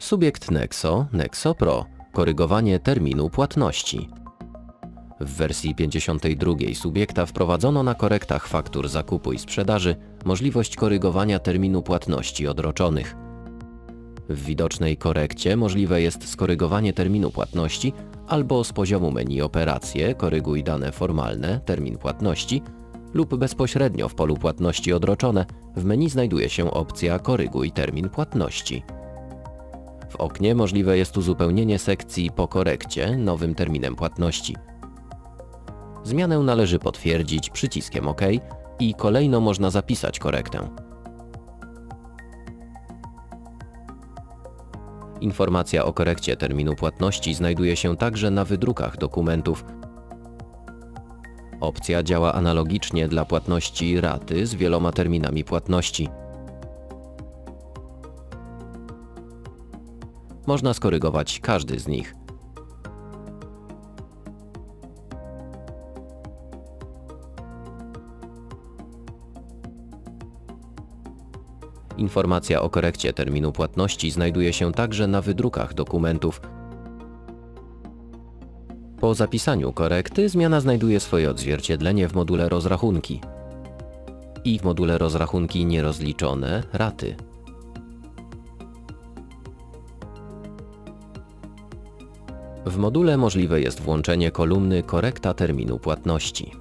Subiekt Nexo, Nexo Pro. Korygowanie terminu płatności. W wersji 52 subiekta wprowadzono na korektach faktur zakupu i sprzedaży możliwość korygowania terminu płatności odroczonych. W widocznej korekcie możliwe jest skorygowanie terminu płatności albo z poziomu menu operacje koryguj dane formalne, termin płatności lub bezpośrednio w polu płatności odroczone w menu znajduje się opcja koryguj termin płatności. Oknie możliwe jest uzupełnienie sekcji po korekcie nowym terminem płatności. Zmianę należy potwierdzić przyciskiem OK i kolejno można zapisać korektę. Informacja o korekcie terminu płatności znajduje się także na wydrukach dokumentów. Opcja działa analogicznie dla płatności raty z wieloma terminami płatności. Można skorygować każdy z nich. Informacja o korekcie terminu płatności znajduje się także na wydrukach dokumentów. Po zapisaniu korekty zmiana znajduje swoje odzwierciedlenie w module rozrachunki i w module rozrachunki nierozliczone raty. W module możliwe jest włączenie kolumny korekta terminu płatności.